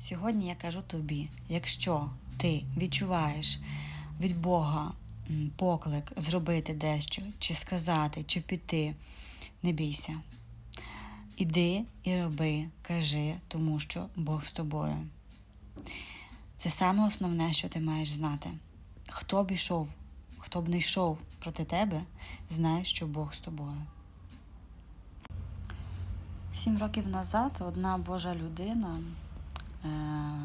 Сьогодні я кажу тобі: якщо ти відчуваєш від Бога поклик зробити дещо, чи сказати, чи піти, не бійся. Іди і роби, кажи, тому що Бог з тобою. Це саме основне, що ти маєш знати. Хто б ішов, хто б не йшов проти тебе, знай, що Бог з тобою. Сім років назад одна Божа людина,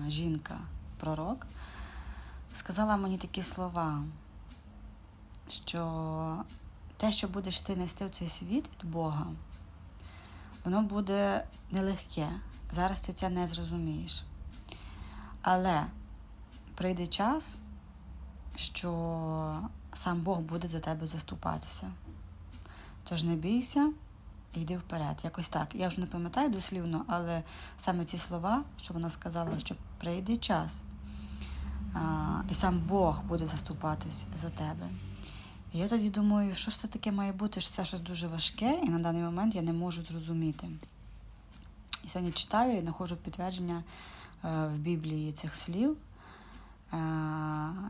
жінка, пророк, сказала мені такі слова, що те, що будеш ти нести в цей світ від Бога, воно буде нелегке. Зараз ти це не зрозумієш. Але прийде час, що сам Бог буде за тебе заступатися. Тож не бійся йди вперед. Якось так. Я вже не пам'ятаю дослівно, але саме ці слова, що вона сказала, що прийде час, а, і сам Бог буде заступатись за тебе. І я тоді думаю, що ж це таке має бути, що це щось дуже важке, і на даний момент я не можу зрозуміти. І сьогодні читаю і знаходжу підтвердження е, в Біблії цих слів е,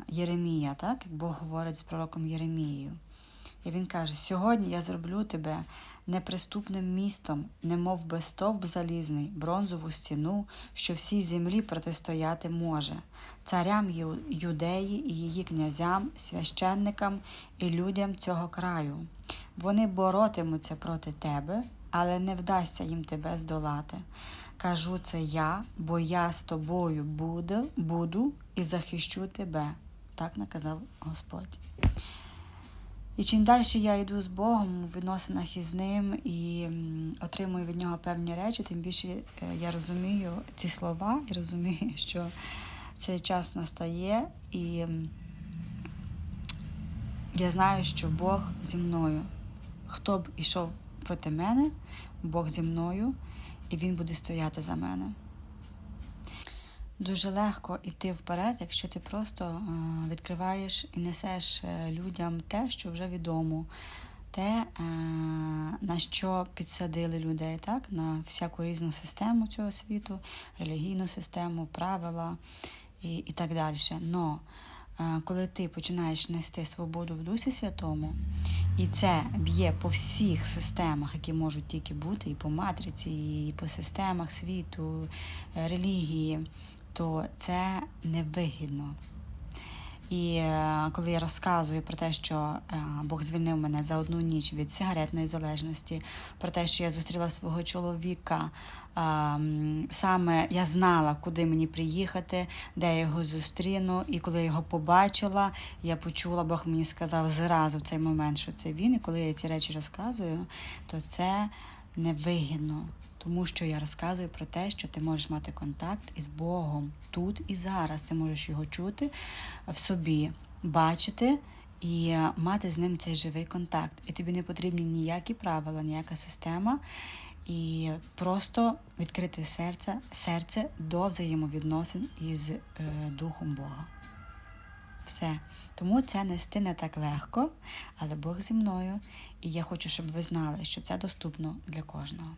Єремія, так, як Бог говорить з пророком Єремією. І він каже: Сьогодні я зроблю тебе неприступним містом, немов би стовп залізний, бронзову стіну, що всій землі протистояти може, царям юдеї і її князям, священникам і людям цього краю. Вони боротимуться проти тебе, але не вдасться їм тебе здолати. Кажу це я, бо я з тобою буду, буду і захищу тебе. Так наказав Господь. І чим далі я йду з Богом у відносинах із ним і отримую від нього певні речі, тим більше е, я розумію ці слова і розумію, що цей час настає, і я знаю, що Бог зі мною. Хто б ішов проти мене, Бог зі мною, і Він буде стояти за мене. Дуже легко йти вперед, якщо ти просто е, відкриваєш і несеш е, людям те, що вже відомо, те, е, на що підсадили людей, так? на всяку різну систему цього світу, релігійну систему, правила і, і так далі. Но коли ти починаєш нести свободу в Дусі Святому, і це б'є по всіх системах, які можуть тільки бути, і по матриці, і по системах світу, релігії, то це невигідно. І е, коли я розказую про те, що е, Бог звільнив мене за одну ніч від сигаретної залежності, про те, що я зустріла свого чоловіка, е, саме я знала, куди мені приїхати, де я його зустріну. І коли я його побачила, я почула, Бог мені сказав зразу в цей момент, що це він. І коли я ці речі розказую, то це невигідно. Тому що я розказую про те, що ти можеш мати контакт із Богом тут і зараз. Ти можеш його чути в собі, бачити і мати з ним цей живий контакт. І тобі не потрібні ніякі правила, ніяка система. І просто відкрити серце, серце до взаємовідносин із е, Духом Бога. Все. Тому це нести не так легко, але Бог зі мною. І я хочу, щоб ви знали, що це доступно для кожного.